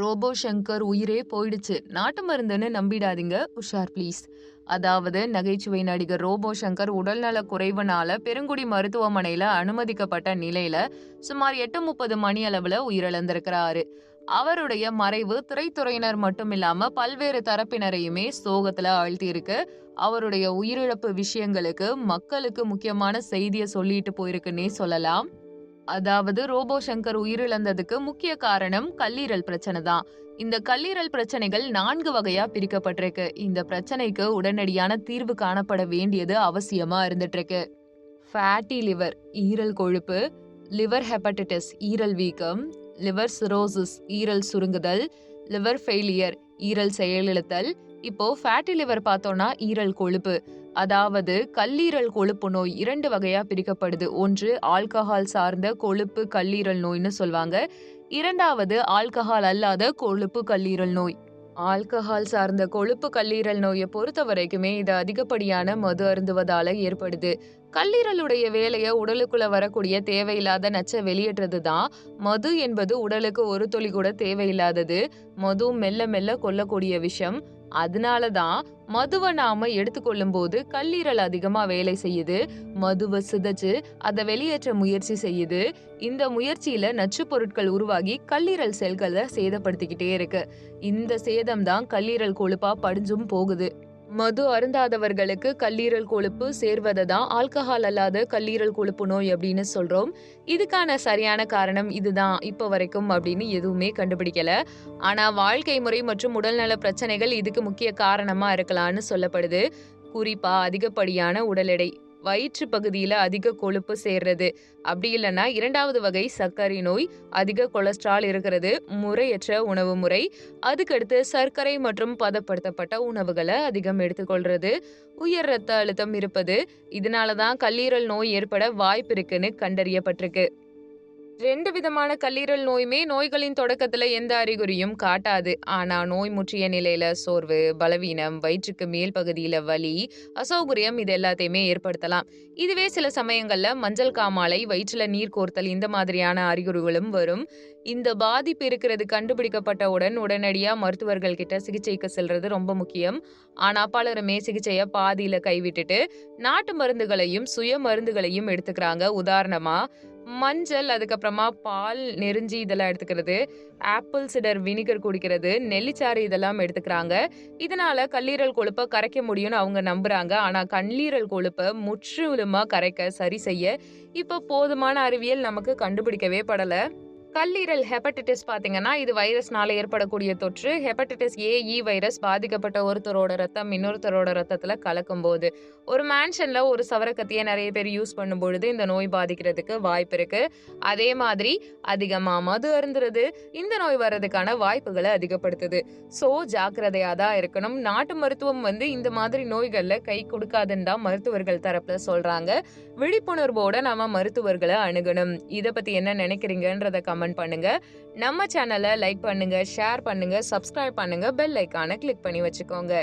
Robot Shankar உயிரே போயிடுச்சு. நாட்டு மருந்துன்னு நம்பிடாதீங்க உஷார் ப்ளீஸ். அதாவது நகைச்சுவை நடிகர் ரோபோ சங்கர் உடல்நல குறைவுனால பெருங்குடி மருத்துவமனையில அனுமதிக்கப்பட்ட நிலையில சுமார் எட்டு முப்பது மணி அளவுல உயிரிழந்திருக்கிறாரு. அவருடைய மறைவு திரைத்துறையினர் மட்டும் இல்லாம பல்வேறு தரப்பினரையுமே சோகத்துல ஆழ்த்தியிருக்கு. அவருடைய உயிரிழப்பு விஷயங்களுக்கு மக்களுக்கு முக்கியமான செய்தியை சொல்லிட்டு போயிருக்குன்னே சொல்லலாம். அதாவது ரோபோ சங்கர் உயிரிழந்ததுக்கு முக்கிய காரணம் கல்லீரல் பிரச்சனை தான். இந்த கல்லீரல் பிரச்சனைகள் நான்கு வகையா பிரிக்கப்பட்டிருக்கு. இந்த பிரச்சனைக்கு உடனடியான தீர்வு காணப்பட வேண்டியது அவசியமா இருந்துட்டு இருக்கு ஃபேட்டி லிவர் ஈரல் கொழுப்பு லிவர் ஹெப்படைட்டிஸ் ஈரல் வீக்கம் லிவர் சிரோசிஸ் ஈரல் சுருங்குதல் லிவர் ஃபெயிலியர் ஈரல் செயலிழத்தல். இப்போ ஃபேட்டி லிவர் பார்த்தோம்னா ஈரல் கொழுப்பு. அதாவது கல்லீரல் கொழுப்பு நோய் இரண்டு வகையா பிரிக்கப்படுது. ஒன்று ஆல்கஹால் சார்ந்த கொழுப்பு கல்லீரல் நோய்னு சொல்வாங்க. இரண்டாவது ஆல்கஹால் அல்லாத கொழுப்பு கல்லீரல் நோய். ஆல்கஹால் சார்ந்த கொழுப்பு கல்லீரல் நோயை பொறுத்த வரைக்குமே இது அதிகப்படியான மது அருந்துவதால ஏற்படுது. கல்லீரலுடைய வேலையை உடலுக்குள்ள வரக்கூடிய தேவையில்லாத நச்சை வெளியேற்றது தான் மது என்பது உடலுக்கு ஒரு துளி கூட தேவையில்லாதது. மது மெல்ல மெல்ல கொல்லக்கூடிய விஷம். அதனால தான் மதுவை நாம எடுத்துக்கொள்ளும் போது கல்லீரல் அதிகமா வேலை செய்யுது. மதுவை சிதைச்சு அதை வெளியேற்ற முயற்சி செய்யுது. இந்த முயற்சியில நச்சு பொருட்கள் உருவாகி கல்லீரல் செல்களை சேதப்படுத்திக்கிட்டே இருக்கு. இந்த சேதம் தான் கல்லீரல் கொழுப்பா படிஞ்சும் போகுது. மது அருந்தாதவர்களுக்கு கல்லீரல் கொழுப்பு சேர்வதை தான் ஆல்கஹால் அல்லாத கல்லீரல் கொழுப்பு நோய் அப்படின்னு சொல்றோம். இதுக்கான சரியான காரணம் இதுதான். இப்போ வரைக்கும் அப்படின்னு எதுவுமே கண்டுபிடிக்கல. ஆனா வாழ்க்கை முறை மற்றும் உடல்நல பிரச்சனைகள் இதுக்கு முக்கிய காரணமா இருக்கலாம்னு சொல்லப்படுது. குறிப்பா அதிகப்படியான உடல் எடை. வயிற்று பகுதியில் அதிக கொழுப்பு சேர்றது. அப்படி இல்லைன்னா இரண்டாவது வகை சர்க்கரை நோய் அதிக கொலஸ்ட்ரால் இருக்கிறது முறையற்ற உணவு முறை. அதுக்கடுத்து சர்க்கரை மற்றும் பதப்படுத்தப்பட்ட உணவுகளை அதிகம் எடுத்துக்கொள்றது. உயர் ரத்த அழுத்தம் இருப்பது இதனால தான் கல்லீரல் நோய் ஏற்பட வாய்ப்பு இருக்குன்னு கண்டறியப்பட்டிருக்கு. ரெண்டு விதமான கல்லீரல் நோயுமே நோய்களின் தொடக்கத்துல எந்த அறிகுறியும் காட்டாது. ஆனா நோய் முற்றிய நிலையில சோர்வு பலவீனம் வயிற்றுக்கு மேல் பகுதியில வலி அசௌகரியம் இது எல்லாத்தையுமே ஏற்படுத்தலாம். இதுவே சில சமயங்கள்ல மஞ்சள் காமாலை வயிற்றுல நீர் கோர்த்தல் இந்த மாதிரியான அறிகுறிகளும் வரும். இந்த பாதிப்பு இருக்கிறது கண்டுபிடிக்கப்பட்டவுடன் உடனடியா மருத்துவர்கள் கிட்ட சிகிச்சைக்கு செல்றது ரொம்ப முக்கியம். ஆனா பலருமே சிகிச்சைய பாதியில கைவிட்டுட்டு நாட்டு மருந்துகளையும் சுய மருந்துகளையும் எடுத்துக்கிறாங்க. உதாரணமா மஞ்சள் அதுக்கப்புறமா பால் நெருஞ்சி இதெல்லாம் எடுத்துக்கிறது. ஆப்பிள் சிடர் வினிகர் குடிக்கிறது. நெல்லிச்சாறு இதெல்லாம் எடுத்துக்கிறாங்க. இதனால கல்லீரல் கொழுப்பை கரைக்க முடியும்னு அவங்க நம்புறாங்க. ஆனா கல்லீரல் கொழுப்பை முற்றிலுமா கரைக்க சரி செய்ய இப்போ போதுமான அறிவியல் நமக்கு கண்டுபிடிக்கவே படலை. கல்லீரல் ஹெப்படைட்டிஸ் பார்த்தீங்கன்னா இது வைரஸ்னால ஏற்படக்கூடிய தொற்று. ஹெப்படைட்டிஸ் ஏஇ e வைரஸ் பாதிக்கப்பட்ட ஒருத்தரோட ரத்தம் இன்னொருத்தரோட ரத்தத்தில் கலக்கும் போது ஒரு மேன்ஷனில் ஒரு சவரக்கத்தியை நிறைய பேர் யூஸ் பண்ணும் பொழுது இந்த நோய் பாதிக்கிறதுக்கு வாய்ப்பு இருக்கு. அதே மாதிரி அதிகமாக மது அருந்துறது இந்த நோய் வர்றதுக்கான வாய்ப்புகளை அதிகப்படுத்துது. ஸோ ஜாக்கிரதையாக தான் இருக்கணும். நாட்டு மருத்துவம் வந்து இந்த மாதிரி நோய்களில் கை கொடுக்காதுன்னு தான் மருத்துவர்கள் தரப்பில் சொல்கிறாங்க விழிப்புணர்வோட நாம மருத்துவர்களை அணுகணும். இதை பற்றி என்ன நினைக்கிறீங்கன்றத கமெண்ட் பண்ணுங்க. நம்ம சேனலை லைக் பண்ணுங்க ஷேர் பண்ணுங்க சப்ஸ்கிரைப் பண்ணுங்க பெல் ஐக்கானை கிளிக் பண்ணி வச்சுக்கோங்க.